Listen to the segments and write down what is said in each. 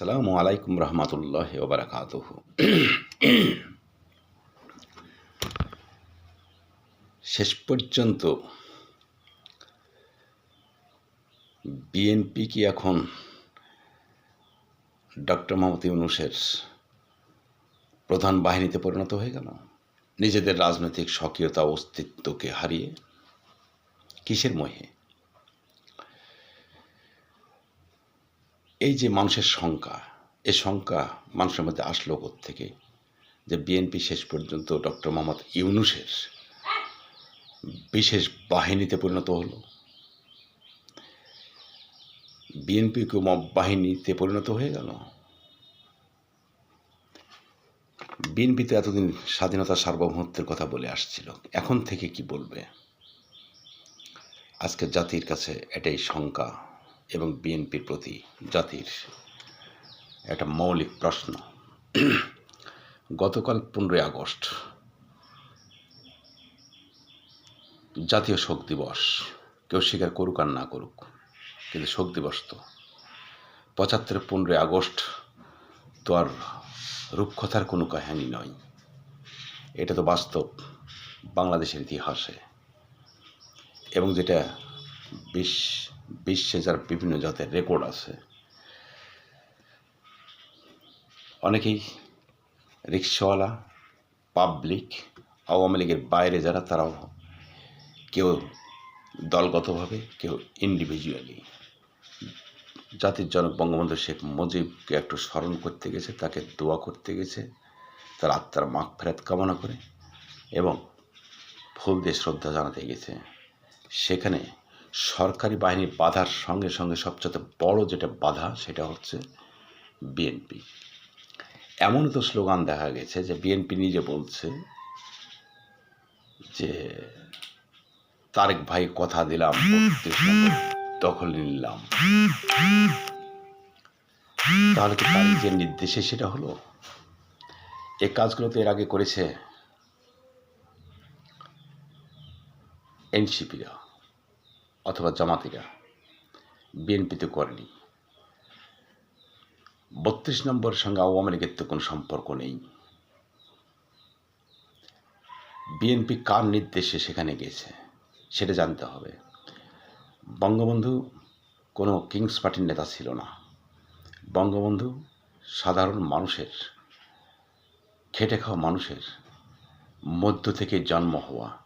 সালামু আলাইকুম রহমতুল্লাহ ওবরাকাত শেষ পর্যন্ত বিএনপি কি এখন ডক্টর মোহাম্মদ ইউনুসের প্রধান বাহিনীতে পরিণত হয়ে গেল? নিজেদের রাজনৈতিক স্বকীয়তা অস্তিত্বকে হারিয়ে কিসের মোহে? এই যে মানুষের শঙ্কা এ শঙ্কা মানুষের মধ্যে আসলো থেকে যে বিএনপি শেষ পর্যন্ত ডক্টর মোহাম্মদ ইউনুসের বিশেষ বাহিনীতে পরিণত হলো। বিএনপি কেউ বাহিনীতে পরিণত হয়ে গেল? বিএনপি তো এতদিন স্বাধীনতা সার্বভৌমত্বের কথা বলে আসছিল। এখন থেকে কি বলবে? আজকে জাতির কাছে এটাই শঙ্কা। এবং বিএনপির প্রতি জাতির একটা মৌলিক প্রশ্ন। গতকাল পনেরোই আগস্ট জাতীয় শোক দিবস। কেউ স্বীকার করুক আর না করুক, কিন্তু শোক দিবস তো। পঁচাত্তরের পনেরোই আগস্ট তো আর রূপকথার কোনো কাহিনী নয়। এটা তো বাস্তব বাংলাদেশের ইতিহাসে। এবং যেটা বিশ্ব বিশ্বে যার বিভিন্ন জাতের রেকর্ড আছে। অনেকেই রিক্সাওয়ালা পাবলিক আওয়ামী লীগের বাইরে যারা, তারাও কেউ দলগতভাবে, কেউ ইন্ডিভিজুয়ালি জাতির জনক বঙ্গবন্ধু শেখ মুজিবকে একটু স্মরণ করতে গেছে, তাকে দোয়া করতে গেছে, তার আত্মার মাখ ফেরাত কামনা করে এবং ফুল দিয়ে শ্রদ্ধা জানাতে গেছে। সেখানে সরকারি বাহিনীর বাধার সঙ্গে সঙ্গে সবচেয়ে বড় যেটা বাধা, সেটা হচ্ছে বিএনপি। এমনও তো স্লোগান দেখা গেছে যে বিএনপি নিজে বলছে যে, তারেক ভাই কথা দিলাম দখল নিলাম। তাহলে কি তার যে নির্দেশে সেটা হলো? এই কাজগুলো তো এর আগে করেছে এনসিপিরা। অথবা জামাতিরা বিএনপিতে করেনি। বত্রিশ নম্বর সঙ্গে আওয়ামী লীগের তো কোনো সম্পর্ক নেই। বিএনপি কার নির্দেশে সেখানে গেছে সেটা জানতে হবে। বঙ্গবন্ধু কোনো কিংস পার্টির নেতা ছিল না। বঙ্গবন্ধু সাধারণ মানুষের, খেটে খাওয়া মানুষের মধ্য থেকে জন্ম হওয়া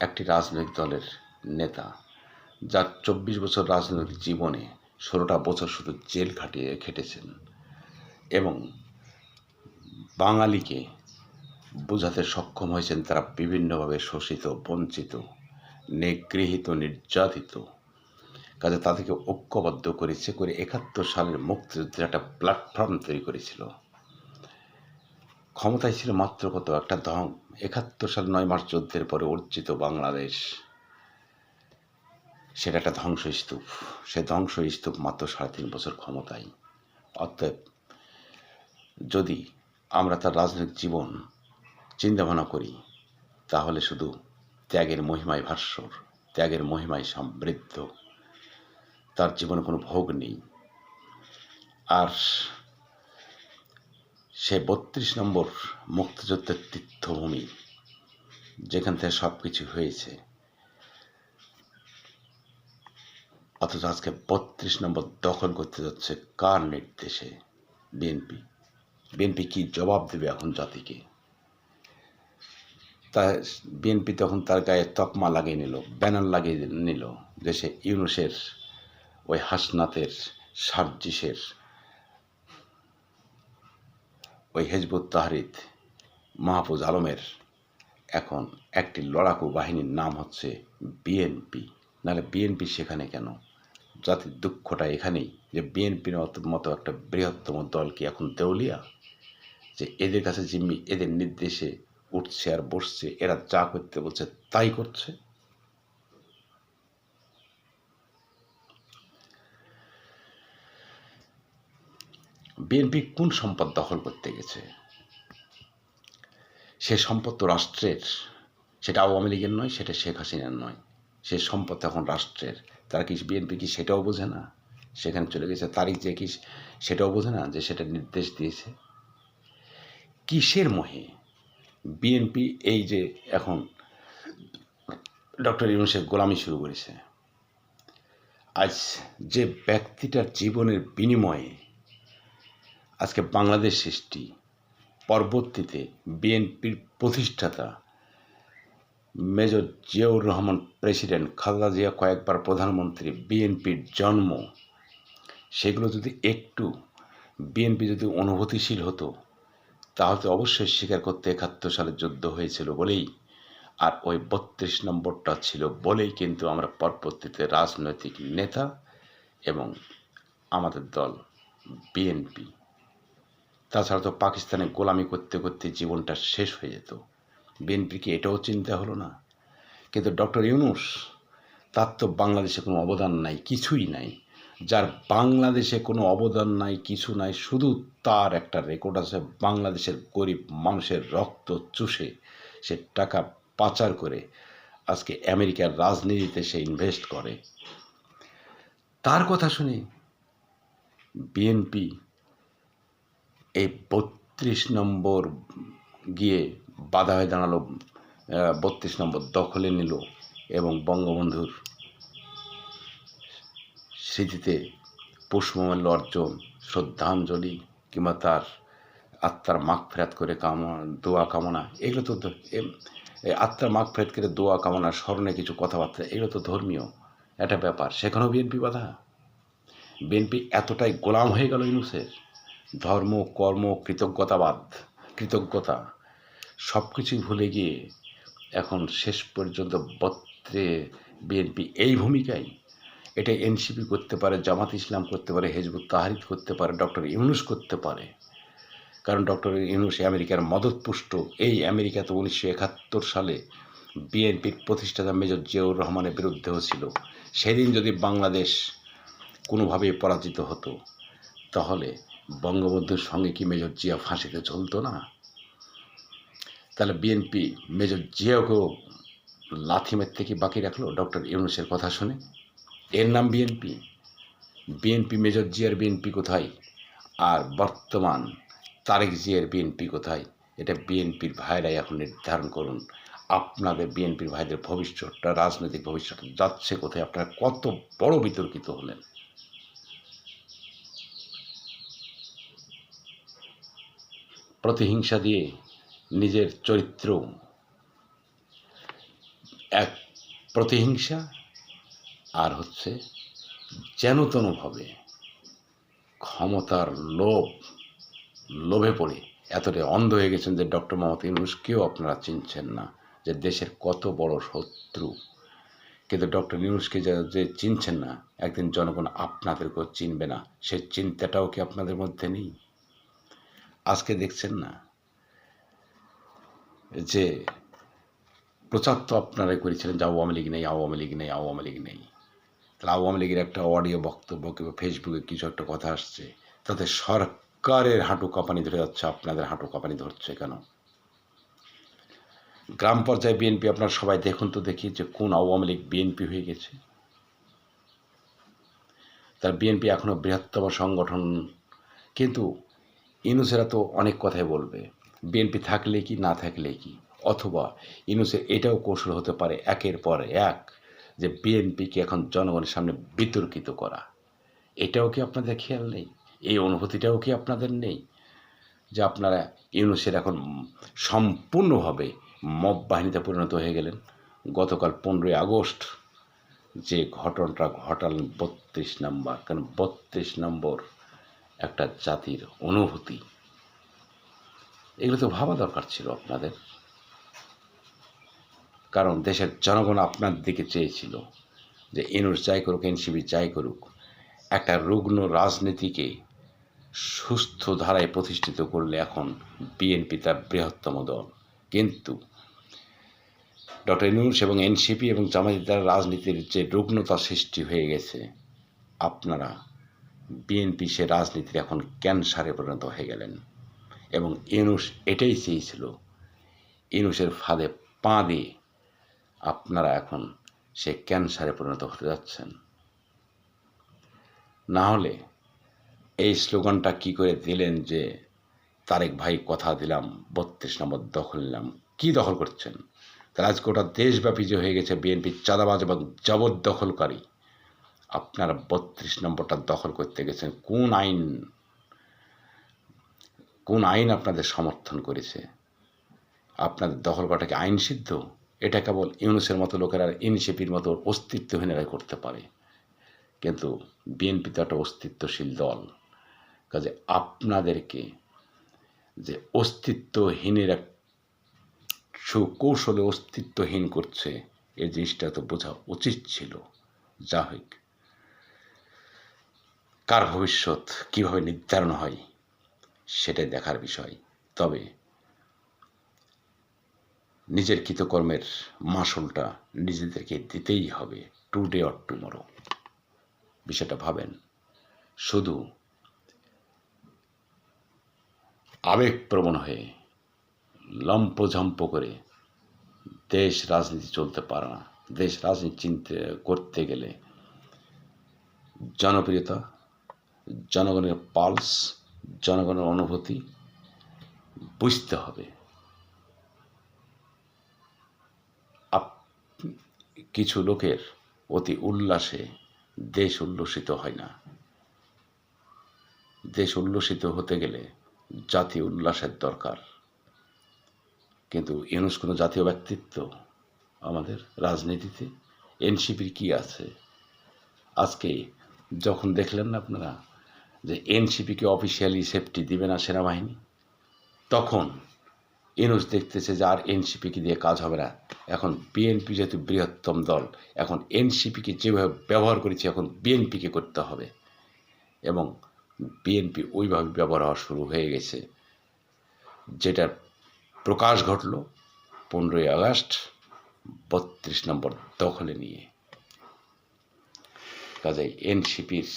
একটি রাজনৈতিক দলের নেতা। যার চব্বিশ বছর রাজনৈতিক জীবনে ষোলোটা বছর শুধু জেল খাটিয়ে খেটেছেন এবং বাঙালিকে বোঝাতে সক্ষম হয়েছেন তারা বিভিন্নভাবে শোষিত, বঞ্চিত, নিগৃহীত, নির্যাতিত। কাজে তাদেরকে ঐক্যবদ্ধ করেছে করে একাত্তর সালের মুক্তিযুদ্ধের একটা প্ল্যাটফর্ম তৈরি করেছিল। ক্ষমতায় ছিল মাত্র কত? একটা ধং একাত্তর সাল নয় মার্চ যুদ্ধের পরে অর্জিত বাংলাদেশ। সেটা একটা ধ্বংসস্তূপ। সে ধ্বংসস্তূপ মাত্র সাড়ে তিন বছর ক্ষমতায়। অতএব যদি আমরা তার রাজনৈতিক জীবন চিন্তাভাবনা করি, তাহলে শুধু ত্যাগের মহিমায় ভাস্বর ত্যাগের মহিমায় সমৃদ্ধ, তার জীবনে কোনো ভোগ নেই। আর সে বত্রিশ নম্বর মুক্তিযুদ্ধের তীর্থভূমি, যেখান থেকে সব কিছু হয়েছে অথচ আজকে বত্রিশ নম্বর দখল করতে যাচ্ছে কার নির্দেশে? বিএনপি। বিএনপি কি জবাব দেবে এখন জাতিকে? তা বিএনপি তখন তার গায়ে তকমা লাগিয়ে নিল, ব্যানার লাগিয়ে নিল যে সে ইউনুসের, ওই হাসনাতের, সার্জিসের, ওই হেজবুত তাহরিদ, মাহফুজ আলমের এখন একটি লড়াকু বাহিনীর নাম হচ্ছে বিএনপি। নাহলে বিএনপি সেখানে কেন? জাতির দুঃখটা এখানেই যে বিএনপির মতো একটা বৃহত্তম দল কি এখন দেউলিয়া? যে এদের কাছে জিম্মি, এদের নির্দেশে উঠছে আর বসছে, এরা যা করতে বলছে তাই করছে। বিএনপি কোন সম্পদ দখল করতে গেছে? সে সম্পদ তো রাষ্ট্রের, সেটা আওয়ামী লীগের নয়, সেটা শেখ হাসিনার নয়। সে সম্পদ এখন রাষ্ট্রের। তারা কি বিএনপি কি সেটাও বোঝে না? সেখানে চলে গেছে তারিখ যে কি সেটাও বোঝে না যে সেটা নির্দেশ দিয়েছে। কিসের মোহে বিএনপি এই যে এখন ডক্টর ইউনুসের গোলামি শুরু করেছে? আজ যে ব্যক্তিটার জীবনের বিনিময়ে আজকে বাংলাদেশ সৃষ্টি, পরবর্তীতে বিএনপির প্রতিষ্ঠাতা মেজর জিয়াউর রহমান প্রেসিডেন্ট, খালেদা জিয়া কয়েকবার প্রধানমন্ত্রী, বিএনপির জন্ম। সেগুলো যদি একটু বিএনপি যদি অনুভূতিশীল হতো, তাহলে অবশ্যই স্বীকার করতে একাত্তর সালে যুদ্ধ হয়েছিল বলেই, আর ওই বত্রিশ নম্বরটা ছিল বলেই কিন্তু আমরা পরবর্তীতে রাজনৈতিক নেতা এবং আমাদের দল বিএনপি। তাছাড়া তো পাকিস্তানে গোলামি করতে করতে জীবনটা শেষ হয়ে যেত। বিএনপিকে এটাও চিন্তা হলো না। কিন্তু ডক্টর ইউনুস, তার তো বাংলাদেশে কোনো অবদান নাই, কিছুই নাই। যার বাংলাদেশে কোনো অবদান নাই, কিছু নাই, শুধু তার একটা রেকর্ড আছে, বাংলাদেশের গরিব মানুষের রক্ত চুষে সে টাকা পাচার করে আজকে আমেরিকার রাজনীতিতে সে ইনভেস্ট করে। তার কথা শুনে বিএনপি এই বত্রিশ নম্বর গিয়ে বাধা হয়ে দাঁড়াল বত্রিশ নম্বর দখলে নিল এবং বঙ্গবন্ধুর স্মৃতিতে পুষ্পমাল্য অর্জন, শ্রদ্ধাঞ্জলি কিংবা তার আত্মার মাগ ফেরাত করে কামনা, দোয়া, কামনা, এগুলো তো আত্মার মাগ ফেরাত করে দোয়া, কামনা, স্মরণে কিছু কথাবার্তা, এগুলো তো ধর্মীয় একটা ব্যাপার। সেখানেও বিএনপি বাধা। বিএনপি এতটাই গোলাম হয়ে গেল ইনুসের ধর্ম, কর্ম, কৃতজ্ঞতাবাদ, কৃতজ্ঞতা সব কিছুই ভুলে গিয়ে এখন শেষ পর্যন্ত বত্রে বিএনপি এই ভূমিকায় এটা এনসিপি করতে পারে, জামাত ইসলাম করতে পারে, হেজবুত তাহারিদ করতে পারে, ডক্টর ইউনুস করতে পারে। কারণ ডক্টর ইউনুস আমেরিকার মদতপুষ্ট। এই আমেরিকাতে উনিশশো একাত্তর সালে বিএনপির প্রতিষ্ঠাতা মেজর জিয়াউর রহমানের বিরুদ্ধেও ছিল। সেদিন যদি বাংলাদেশ কোনোভাবে পরাজিত হতো, তাহলে বঙ্গবন্ধুর সঙ্গে কি মেজর জিয়া ফাঁসিতে চলতো না? তাহলে বিএনপি মেজর জিয়াকেও লাথি মেরতে কি বাকি রাখল? ডক্টর ইউনুসের কথা শুনে। এর নাম বিএনপি বিএনপি মেজর জিয়ার বিএনপি কোথায়? আর বর্তমান তারেক জিয়ার বিএনপি কোথায়? এটা বিএনপির ভাইরাই এখন নির্ধারণ করুন। আপনাদের বিএনপির ভাইদের ভবিষ্যৎটা, রাজনৈতিক ভবিষ্যৎ যাচ্ছে কোথায়? আপনারা কত বড় বিতর্কিত হলেন? প্রতিহিংসা দিয়ে নিজের চরিত্র, এক প্রতিহিংসা, আর হচ্ছে যেন তেনভাবে ক্ষমতার লোভ, লোভে পড়ে। এতটাই অন্ধ হয়ে গেছেন যে ডক্টর মোহাম্মদ ইউনুসকেও আপনারা চিনছেন না যে দেশের কত বড় শত্রু। কিন্তু ডক্টর ইউনুসকে যে চিনছেন না, একদিন জনগণ আপনাদেরকেও চিনবে না। সে চিন্তাটাও কি আপনাদের মধ্যে নেই? আজকে দেখছেন না? যে প্রচার তো আপনারাই করেছিলেন যে আওয়ামী লীগ নেই, আওয়ামী লীগ নেই, আওয়ামী লীগ নেই। তাহলে আওয়ামী লীগের একটা অডিও বক্তব্য কিংবা ফেসবুকে কিছু একটা কথা আসছে, তাতে সরকারের হাঁটু কাঁপানি ধরে যাচ্ছে, আপনাদের হাঁটু কাঁপানি ধরছে কেন? গ্রাম পর্যায়ে বিএনপি আপনার সবাই দেখুন তো দেখি যে কোন আওয়ামী লীগ বিএনপি হয়ে গেছে। তার বিএনপি এখনও বৃহত্তম সংগঠন, কিন্তু ইনুসেরা তো অনেক কথাই বলবে। বিএনপি থাকলে কি, না থাকলে কি? অথবা ইনুসের এটাও কৌশল হতে পারে একের পর এক যে বিএনপিকে এখন জনগণের সামনে বিতর্কিত করা। এটাও কি আপনাদের খেয়াল নেই? এই অনুভূতিটাও কি আপনাদের নেই? যে আপনারা ইউনুসের এখন সম্পূর্ণভাবে মব বাহিনীতে পরিণত হয়ে গেলেন। গতকাল পনেরোই আগস্ট যে ঘটনাটা ঘটালেন বত্রিশ নম্বর, কারণ বত্রিশ নম্বর একটা জাতির অনুভূতি। এগুলো তো ভাবা দরকার ছিল আপনাদের। কারণ দেশের জনগণ আপনার দিকে চেয়েছিল যে এনুর যাই করুক এনসিবি যাই করুক, একটা রুগ্ন রাজনীতিকে সুস্থ ধারায় প্রতিষ্ঠিত করলে এখন বিএনপি তার বৃহত্তম দল। কিন্তু ডক্টর ইনুস এবং এনসিপি এবং জামায়াতের রাজনীতির যে রুগ্নতা সৃষ্টি হয়ে গেছে, আপনারা বিএনপি সে রাজনীতির এখন ক্যান্সারে পরিণত হয়ে গেলেন। এবং ইনুস এটাই চেয়েছিল। ইনুসের ফাঁদে পা দিয়ে আপনারা এখন সে ক্যান্সারে পরিণত হতে যাচ্ছেন। না হলে এই স্লোগানটা কি করে দিলেন যে, তারেক ভাই, কথা দিলাম, বত্রিশ নম্বর দখল নিলাম। কী দখল করছেন? ওটা দেশব্যাপী যে হয়ে গেছে বিএনপির চাঁদাবাজ এবং জবরদখলকারী। আপনারা বত্রিশ নম্বরটা দখল করতে গেছেন কোন আইন কোন আইন আপনাদের সমর্থন করেছে? আপনাদের দখল করাটাকে আইন সিদ্ধ এটা কেবল ইউনুসের মতো লোকেরা এনসিপির মতো অস্তিত্বহীনেরা করতে পারে। কিন্তু বিএনপি তো একটা অস্তিত্বশীল দল। কাজে আপনাদেরকে যে অস্তিত্বহীনের সুকৌশলে অস্তিত্বহীন করছে, এই জিনিসটা তো বোঝা উচিত ছিল। যা হোক। কার ভবিষ্যৎ কীভাবে নির্ধারণ হয়? সেটাই দেখার বিষয়। তবে নিজের কৃতকর্মের মাসুলটা নিজেদেরকে দিতেই হবে টুডে অর টুমরো বিষয়টা ভাবেন, শুধু আবেগপ্রবণ হয়ে লম্পঝম্প করে দেশ রাজনীতি চলতে পারে না। দেশ রাজনীতি চিনতে করতে গেলে জনপ্রিয়তা, জনগণের পালস জনগণের অনুভূতি বুঝতে হবে। কিছু লোকের অতি উল্লাসে দেশ উল্লসিত হয় না। দেশ উল্লসিত হতে গেলে জাতীয় উল্লাসের দরকার। কিন্তু ইউনুস কোনো জাতীয় ব্যক্তিত্ব আমাদের রাজনীতিতে, এনসিপির কি আছে? আজকে যখন দেখলেন না আপনারা যে এনসিপিকে অফিসিয়ালি সেফটি দিবে না সেনাবাহিনী, তখন ইউনুস দেখতেছে যে আর এনসিপিকে দিয়ে কাজ হবে না। এখন বিএনপি যেহেতু বৃহত্তম দল, এখন এনসিপিকে যেভাবে ব্যবহার করেছে, এখন বিএনপিকে করতে হবে। এবং বিএনপি ওইভাবে ব্যবহার হওয়া শুরু হয়ে গেছে। যেটার প্রকাশ ঘটল পনেরোই আগস্ট, বত্রিশ নম্বর দখলে নিয়ে। কাজেই এনসিপির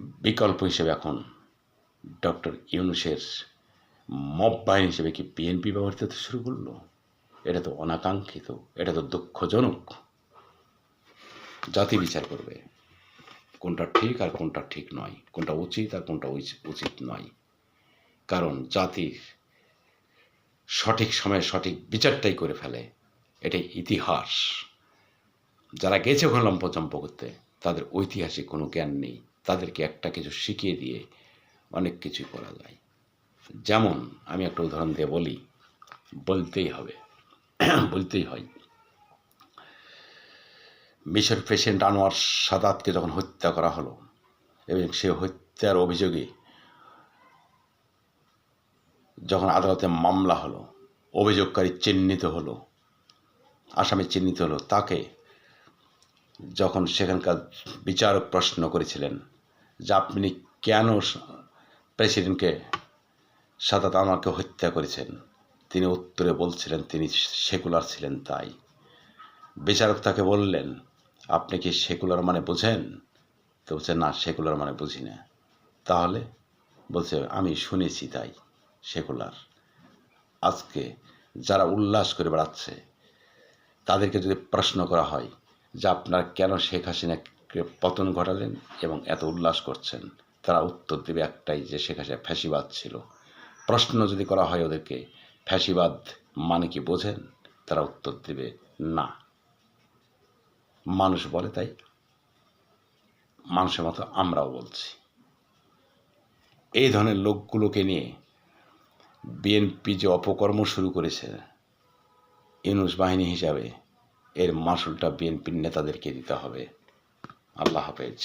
বিকল্প হিসেবে এখন ডক্টর ইউনুসের মব বাহিনী হিসেবে কি বিএনপি ব্যবহৃত হতে শুরু করল? এটা তো অনাকাঙ্ক্ষিত, এটা তো দুঃখজনক। জাতি বিচার করবে, কোনটা ঠিক আর কোনটা ঠিক নয়, কোনটা উচিত আর কোনটা উচ- উচিত নয়। কারণ জাতির সঠিক সময়ে সঠিক বিচারটাই করে ফেলে, এটাই ইতিহাস। যারা গেছে ওখানে লম্পচম্প করতে তাদের ঐতিহাসিক কোনো জ্ঞান নেই। তাদেরকে একটা কিছু শিখিয়ে দিয়ে অনেক কিছুই করা যায়। যেমন আমি একটা উদাহরণ দিয়ে বলি, বলতেই হবে, বলতেই হয়। মিশর প্রেসিডেন্ট আনোয়ার সাদাতকে যখন হত্যা করা হলো এবং সে হত্যার অভিযোগে যখন আদালতে মামলা হলো, অভিযোগকারী চিহ্নিত হলো, আসামি চিহ্নিত হলো, তাকে যখন সেখানকার বিচারক প্রশ্ন করেছিলেন যে আপনি কেন প্রেসিডেন্টকে সাদাত আমাকে হত্যা করেছেন? তিনি উত্তরে বলছিলেন, তিনি সেকুলার ছিলেন তাই। বিচারক তাকে বললেন, আপনি কি সেকুলার মানে বোঝেন? তো বলছে, না সেকুলার মানে বুঝি না। তাহলে বলছে, আমি শুনেছি তাই সেকুলার আজকে যারা উল্লাস করে বেড়াচ্ছে, তাদেরকে যদি প্রশ্ন করা হয় যে আপনার কেন শেখ হাসিনাকে পতন ঘটালেন এবং এত উল্লাস করছেন, তারা উত্তর দেবে একটাই যে শেখ হাসিনা ফ্যাসিবাদ ছিল। প্রশ্ন যদি করা হয় ওদেরকে, ফ্যাসিবাদ মানে কি বোঝেন? তারা উত্তর দেবে, না। মানুষ বলে তাই? মানুষের মতো আমরাও বলছি। এই ধরনের লোকগুলোকে নিয়ে বিএনপি যে অপকর্ম শুরু করেছে, ইউনুস বাহিনী হিসাবে এর মাসুলটা বিএনপির নেতাদেরকে দিতে হবে। আল্লাহ হাফেজ।